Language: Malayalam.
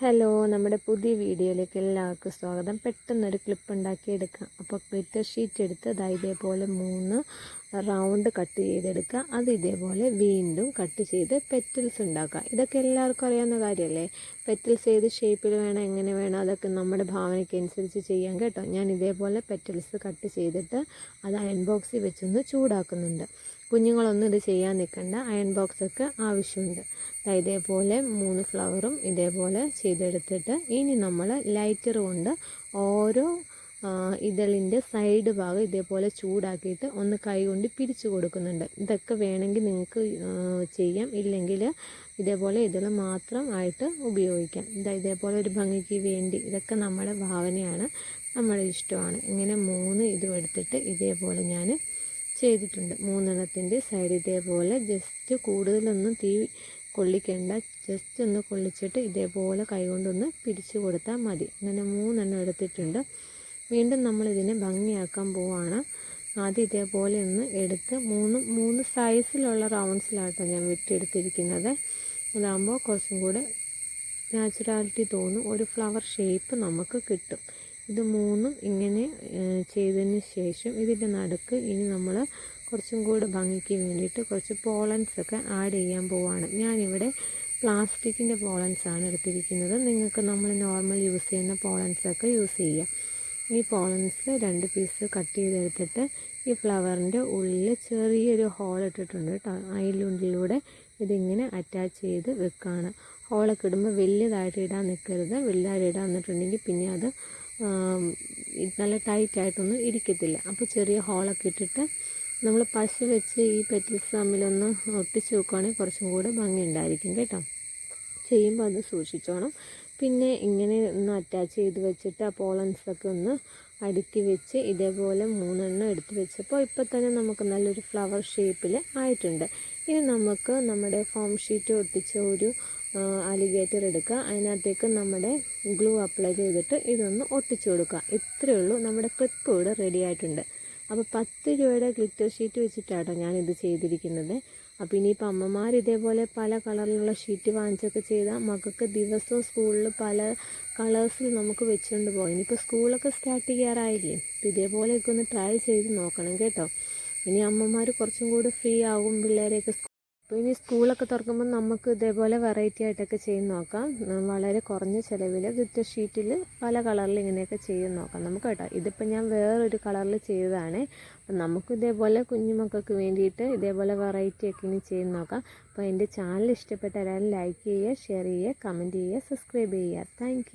ഹലോ നമ്മുടെ പുതിയ വീഡിയോയിലേക്ക് എല്ലാവർക്കും സ്വാഗതം. പെട്ടെന്നൊരു ക്ലിപ്പ് ഉണ്ടാക്കിയെടുക്കാം. അപ്പോൾ ഗ്ലിറ്റർ ഷീറ്റ് എടുത്ത് അത് ഇതേപോലെ മൂന്ന് റൗണ്ട് കട്ട് ചെയ്തെടുക്കുക. അത് ഇതേപോലെ വീണ്ടും കട്ട് ചെയ്ത് പെറ്റൽസ് ഉണ്ടാക്കുക. ഇതൊക്കെ എല്ലാവർക്കും അറിയാവുന്ന കാര്യമല്ലേ? പെറ്റൽസ് ഏത് ഷേപ്പിൽ വേണം എങ്ങനെ വേണം അതൊക്കെ നമ്മുടെ ഭാവനയ്ക്ക് അനുസരിച്ച് ചെയ്യാം കേട്ടോ. ഞാൻ ഇതേപോലെ പെറ്റൽസ് കട്ട് ചെയ്തിട്ട് അത് അയൺ ബോക്സിൽ വെച്ചൊന്ന് ചൂടാക്കുന്നുണ്ട്. കുഞ്ഞുങ്ങളൊന്നും ഇത് ചെയ്യാൻ നിൽക്കണ്ട. അയൺ ബോക്സൊക്കെ ആവശ്യമുണ്ട്. ഇതേപോലെ മൂന്ന് ഫ്ലവറും ഇതേപോലെ ചെയ്തെടുത്തിട്ട് ഇനി നമ്മൾ ലൈറ്റർ കൊണ്ട് ഓരോ ഇതളിന്റെ സൈഡ് ഭാഗം ഇതേപോലെ ചൂടാക്കിയിട്ട് ഒന്ന് കൈ കൊണ്ട് പിരിച്ചു കൊടുക്കുന്നുണ്ട്. ഇതൊക്കെ വേണമെങ്കിൽ നിങ്ങൾക്ക് ചെയ്യാം. ഇല്ലെങ്കിൽ ഇതേപോലെ ഇതൾ മാത്രം ആയിട്ട് ഉപയോഗിക്കാം. ഇതാ ഇതേപോലെ ഒരു ഭംഗിക്ക് വേണ്ടി. ഇതൊക്കെ നമ്മുടെ ഭാവനയാണ്. നമ്മുടെ ഇഷ്ടമാണ്. ഇങ്ങനെ മൂന്ന് ഇതും എടുത്തിട്ട് ഇതേപോലെ ഞാൻ ചെയ്തിട്ടുണ്ട്. മൂന്നെണ്ണത്തിന്റെ സൈഡ് ഇതേപോലെ ജസ്റ്റ് കൂടുതലൊന്നും തീ കൊള്ളിക്കേണ്ട. ജസ്റ്റ് ഒന്ന് കൊള്ളിച്ചിട്ട് ഇതേപോലെ കൈകൊണ്ടൊന്ന് പിരിച്ചു കൊടുത്താൽ മതി. അങ്ങനെ മൂന്നെണ്ണം എടുത്തിട്ടുണ്ട്. വീണ്ടും നമ്മൾ ഇതിനെ ഭംഗിയാക്കാൻ പോവാണ്. ആദ്യം ഇതേപോലെ ഒന്ന് എടുത്ത് മൂന്ന് മൂന്ന് സൈസിലുള്ള റൗണ്ട്സിലാട്ടോ ഞാൻ വിട്ടെടുത്തിരിക്കുന്നത് അതാകുമ്പോൾ കുറച്ചും കൂടെ നാച്ചുറാലിറ്റി തോന്നും. ഒരു ഫ്ലവർ ഷേപ്പ് നമുക്ക് കിട്ടും. ഇത് മൂന്നും ഇങ്ങനെ ചെയ്തതിന് ശേഷം ഇതിന്റെ നടുക്ക് ഇനി നമ്മൾ കുറച്ചും കൂടെ ഭംഗിക്ക് വേണ്ടിയിട്ട് കുറച്ച് പോളൻസ് ഒക്കെ ആഡ് ചെയ്യാൻ പോവാണ്. ഞാനിവിടെ പ്ലാസ്റ്റിക്കിന്റെ പോളൻസ് ആണ് എടുത്തിരിക്കുന്നത്. നിങ്ങൾക്ക് നമ്മൾ നോർമൽ യൂസ് ചെയ്യുന്ന പോളൻസ് ഒക്കെ യൂസ് ചെയ്യാം. ഈ പോളൻസ് രണ്ട് പീസ് കട്ട് ചെയ്തെടുത്തിട്ട് ഈ ഫ്ലവറിന്റെ ഉള്ളിൽ ചെറിയൊരു ഹോൾ ഇട്ടിട്ടുണ്ട് കേട്ടോ അതിലുള്ളിലൂടെ ഇതിങ്ങനെ അറ്റാച്ച് ചെയ്ത് വെക്കുകയാണ് ഹോളൊക്കെ ഇടുമ്പോൾ വലിയതായിട്ട് ഇടാൻ നിൽക്കരുത് വലുതായിട്ട് ഇടാൻ നിന്നിട്ടുണ്ടെങ്കിൽ പിന്നെ അത് നല്ല ടൈറ്റായിട്ടൊന്നും ഇരിക്കത്തില്ല. അപ്പോൾ ചെറിയ ഹോളൊക്കെ ഇട്ടിട്ട് നമ്മൾ പശ വെച്ച് ഈ പെറ്റിൽസ് തമ്മിലൊന്ന് ഒട്ടിച്ച് വെക്കുകയാണെങ്കിൽ കുറച്ചും കൂടെ ഭംഗി ഉണ്ടായിരിക്കും കേട്ടോ. ചെയ്യുമ്പോൾ അത് സൂക്ഷിച്ചോണം. പിന്നെ ഇങ്ങനെ ഒന്ന് അറ്റാച്ച് ചെയ്ത് വെച്ചിട്ട് ആ പോളൻസൊക്കെ ഒന്ന് അടുക്കി വെച്ച് ഇതേപോലെ മൂന്നെണ്ണം എടുത്ത് വെച്ചപ്പോൾ ഇപ്പോൾ തന്നെ നമുക്ക് നല്ലൊരു ഫ്ലവർ ഷേപ്പിൽ ആയിട്ടുണ്ട്. ഇനി നമുക്ക് നമ്മുടെ ഫോം ഷീറ്റ് ഒട്ടിച്ച ഒരു അലിഗേറ്റർ എടുക്കുക അതിനകത്തേക്ക് നമ്മുടെ ഗ്ലൂ അപ്ലൈ ചെയ്തിട്ട് ഇതൊന്ന് ഒട്ടിച്ചു കൊടുക്കുക ഇത്രയേ ഉള്ളൂ. നമ്മുടെ ക്ലിപ്പ് ഇവിടെ റെഡി ആയിട്ടുണ്ട്. അപ്പോൾ പത്ത് രൂപയുടെ ഗ്ലിറ്റർ ഷീറ്റ് വെച്ചിട്ടാട്ടോ ഇത് ചെയ്തിരിക്കുന്നത്. അപ്പോൾ ഇനിയിപ്പോൾ അമ്മമാർ ഇതേപോലെ പല കളറിലുള്ള ഷീറ്റ് വാങ്ങിച്ചൊക്കെ ചെയ്താൽ മക്കൾക്ക് ദിവസവും സ്കൂളിൽ പല കളേഴ്സിൽ നമുക്ക് വെച്ചുകൊണ്ട് പോകാം. ഇനിയിപ്പോൾ സ്കൂളൊക്കെ സ്റ്റാർട്ട് ചെയ്യാറായില്ലേ? അപ്പോൾ ഇതേപോലെയൊക്കെ ഒന്ന് ട്രൈ ചെയ്ത് നോക്കണം കേട്ടോ. ഇനി അമ്മമാർ കുറച്ചും കൂടി ഫ്രീ ആകും പിള്ളേരെയൊക്കെ അപ്പോൾ ഇനി സ്കൂളൊക്കെ തുറക്കുമ്പോൾ നമുക്ക് ഇതേപോലെ വെറൈറ്റി ആയിട്ടൊക്കെ ചെയ്ത് നോക്കാം. വളരെ കുറഞ്ഞ ചിലവിൽ വിത്ത് ഷീറ്റിൽ പല കളറിൽ ഇങ്ങനെയൊക്കെ ചെയ്ത് നോക്കാം. നമുക്ക് കേട്ടോ ഇതിപ്പോൾ ഞാൻ വേറൊരു കളറിൽ ചെയ്തതാണ്. അപ്പം നമുക്ക് ഇതേപോലെ കുഞ്ഞുമക്കൾക്ക് വേണ്ടിയിട്ട് ഇതേപോലെ വെറൈറ്റി ഒക്കെ ഇനി ചെയ്ത് നോക്കാം. അപ്പോൾ എന്റെ ചാനൽ ഇഷ്ടപ്പെട്ട എല്ലാവരും ലൈക്ക് ചെയ്യുക ഷെയർ ചെയ്യുക കമന്റ് ചെയ്യുക സബ്സ്ക്രൈബ് ചെയ്യുക. താങ്ക്